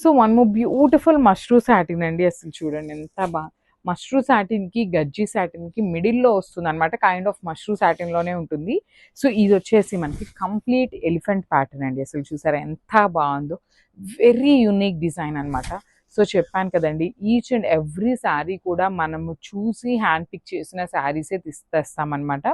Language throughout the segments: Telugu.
So one more beautiful mashru satin అండి అసలు చూడండి ఎంత బాగా మష్రూ సాటిన్కి గజ్జి సాటిన్కి మిడిల్లో వస్తుంది అనమాట కైండ్ ఆఫ్ మష్రూ సాటిన్లోనే ఉంటుంది. సో ఇది వచ్చేసి మనకి కంప్లీట్ ఎలిఫెంట్ ప్యాటర్న్ అండి అసలు చూసారా ఎంత బాగుందో. వెరీ యూనిక్ డిజైన్ అనమాట సో చెప్పాను కదండి ఈచ్ అండ్ ఎవ్రీ శారీ కూడా మనము చూసి హ్యాండ్ పిక్ చేసిన శారీసే తెస్తామన్నమాట.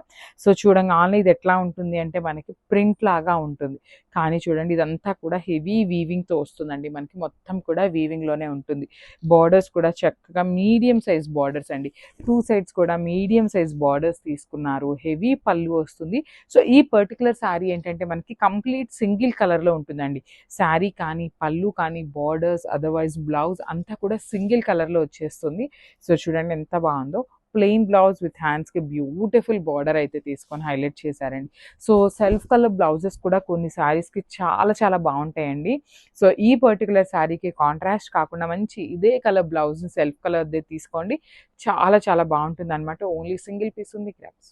సో చూడంగానే ఇది ఎట్లా ఉంటుంది అంటే మనకి ప్రింట్ లాగా ఉంటుంది. కానీ చూడండి ఇదంతా కూడా హెవీ వీవింగ్తో వస్తుందండి. మనకి మొత్తం కూడా వీవింగ్లోనే ఉంటుంది. బార్డర్స్ కూడా చక్కగా మీడియం సైజ్ బార్డర్స్ అండి. టూ సైడ్స్ కూడా మీడియం సైజ్ బార్డర్స్ తీసుకున్నారు. హెవీ పళ్ళు వస్తుంది. సో ఈ పర్టికులర్ శారీ ఏంటంటే మనకి కంప్లీట్ సింగిల్ కలర్లో ఉంటుందండి. శారీ కానీ పళ్ళు కానీ బార్డర్స్ అదర్వైజ్ బ్లౌజ్ అంతా కూడా సింగిల్ కలర్లో వచ్చేస్తుంది. సో చూడండి ఎంత బాగుందో. ప్లెయిన్ బ్లౌజ్ విత్ హ్యాండ్స్కి బ్యూటిఫుల్ బార్డర్ అయితే తీసుకొని హైలైట్ చేశారండి. సో సెల్ఫ్ కలర్ బ్లౌజెస్ కూడా కొన్ని శారీస్కి చాలా చాలా బాగుంటాయండి. సో ఈ పర్టికులర్ శారీకి కాంట్రాస్ట్ కాకుండా మంచి ఇదే కలర్ బ్లౌజ్ సెల్ఫ్ కలర్దే తీసుకోండి. చాలా చాలా బాగుంటుంది అనమాట ఓన్లీ సింగిల్ పీస్ ఉంది క్రాప్స్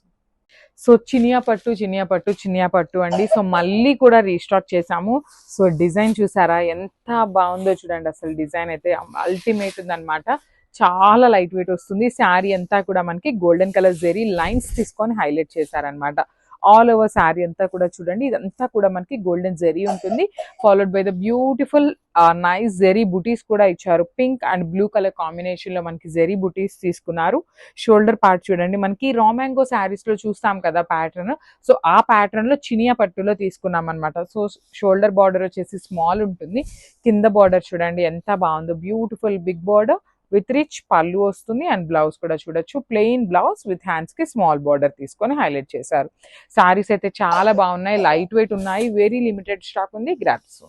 సో చినియా పట్టు చినియా పట్టు చినియా పట్టు అండి. సో మళ్ళీ కూడా రీస్టాక్ చేసాము సో డిజైన్ చూసారా? ఎంత బాగుందో చూడండి అసలు డిజైన్ అయితే. అల్టిమేట్ ఉందన్నమాట. చాలా లైట్ వెయిట్ వస్తుంది. శారీ అంతా కూడా మనకి గోల్డెన్ కలర్ జెరీ లైన్స్ తీసుకొని హైలైట్ చేశారనమాట ఆల్ ఓవర్ శారీ అంతా కూడా చూడండి. ఇదంతా కూడా మనకి గోల్డెన్ జెరీ ఉంటుంది. Followed by the beautiful nice zari butis కూడా ఇచ్చారు. పింక్ అండ్ బ్లూ కలర్ కాంబినేషన్లో మనకి జెరీ బుటీస్ తీసుకున్నారు. షోల్డర్ పార్ట్ చూడండి. మనకి రామాంగో శారీస్లో చూస్తాం కదా ప్యాటర్న్. సో ఆ ప్యాటర్న్లో చినియా పట్టులో తీసుకున్నాం అనమాట సో షోల్డర్ బార్డర్ వచ్చేసి స్మాల్ ఉంటుంది. కింద బార్డర్ చూడండి. ఎంత బాగుందో. Beautiful big border. With rich పళ్ళు వస్తుంది అండ్ బ్లౌజ్ కూడా చూడొచ్చు. ప్లెయిన్ బ్లౌజ్ విత్ హ్యాండ్స్కి స్మాల్ బార్డర్ తీసుకొని హైలైట్ చేశారు. సారీస్ అయితే చాలా బాగున్నాయి లైట్ వెయిట్ ఉన్నాయి వెరీ లిమిటెడ్ స్టాక్ ఉంది. గ్రాప్స్